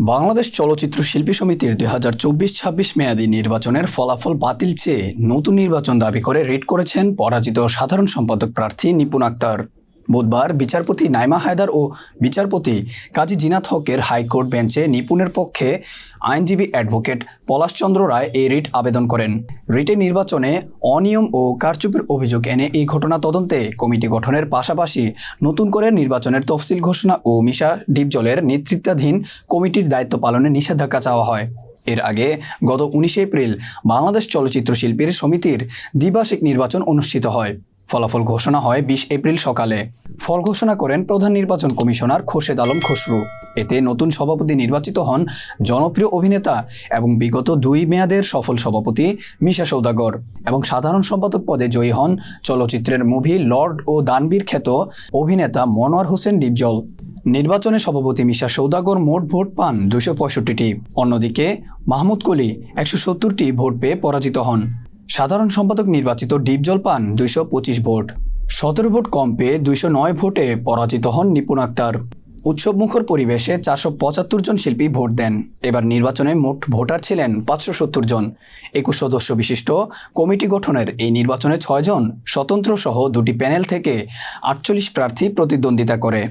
বাংলাদেশ চলচ্চিত্র শিল্পী সমিতির দুই হাজার চব্বিশ ছাব্বিশ মেয়াদী নির্বাচনের ফলাফল বাতিল চেয়ে নতুন নির্বাচন দাবি করে রেড করেছেন পরাজিত সাধারণ সম্পাদক প্রার্থী নিপুণ আক্তার। বুধবার বিচারপতি নাইমা হায়দার ও বিচারপতি কাজী জিনাত হকের হাইকোর্ট বেঞ্চে নিপুণের পক্ষে আইনজীবী অ্যাডভোকেট পলাশচন্দ্র রায় এই রিট আবেদন করেন। রিটে নির্বাচনে অনিয়ম ও কারচুপির অভিযোগ এনে এই ঘটনা তদন্তে কমিটি গঠনের পাশাপাশি নতুন করে নির্বাচনের তফসিল ঘোষণা ও মিশা ডিপজলের নেতৃত্বাধীন কমিটির দায়িত্ব পালনে নিষেধাজ্ঞা চাওয়া হয়। এর আগে গত উনিশে এপ্রিল বাংলাদেশ চলচ্চিত্র শিল্পীর সমিতির দ্বিবার্ষিক নির্বাচন অনুষ্ঠিত হয়। ফলাফল ঘোষণা হয় বিশ এপ্রিল সকালে। ফল ঘোষণা করেন প্রধান নির্বাচন কমিশনার খোরশেদ আলম খসরু। এতে নতুন সভাপতি নির্বাচিত হন জনপ্রিয় অভিনেতা এবং বিগত দুই মেয়াদের সফল সভাপতি মিশা সৌদাগর এবং সাধারণ সম্পাদক পদে জয়ী হন চলচ্চিত্রের মুভি লর্ড ও দানবীর খ্যাত অভিনেতা মনোয়ার হোসেন ডিপজল। নির্বাচনে সভাপতি মিশা সৌদাগর মোট ভোট পান দুশো পঁয়ষট্টিটি। অন্যদিকে মাহমুদ কলি একশো সত্তরটি ভোট পেয়ে পরাজিত হন। সাধারণ সম্পাদক নির্বাচিত ডিপজল পান দুইশো পঁচিশ ভোট। সতেরো ভোট কম পেয়ে দুইশো নয় ভোটে পরাজিত হন নিপুণ আক্তার। উৎসবমুখর পরিবেশে চারশো পঁচাত্তর জন শিল্পী ভোট দেন। এবার নির্বাচনে মোট ভোটার ছিলেন পাঁচশো সত্তর জন। একুশ সদস্য বিশিষ্ট কমিটি গঠনের এই নির্বাচনে ছয়জন স্বতন্ত্র সহ দুটি প্যানেল থেকে আটচল্লিশ প্রার্থী প্রতিদ্বন্দ্বিতা করে।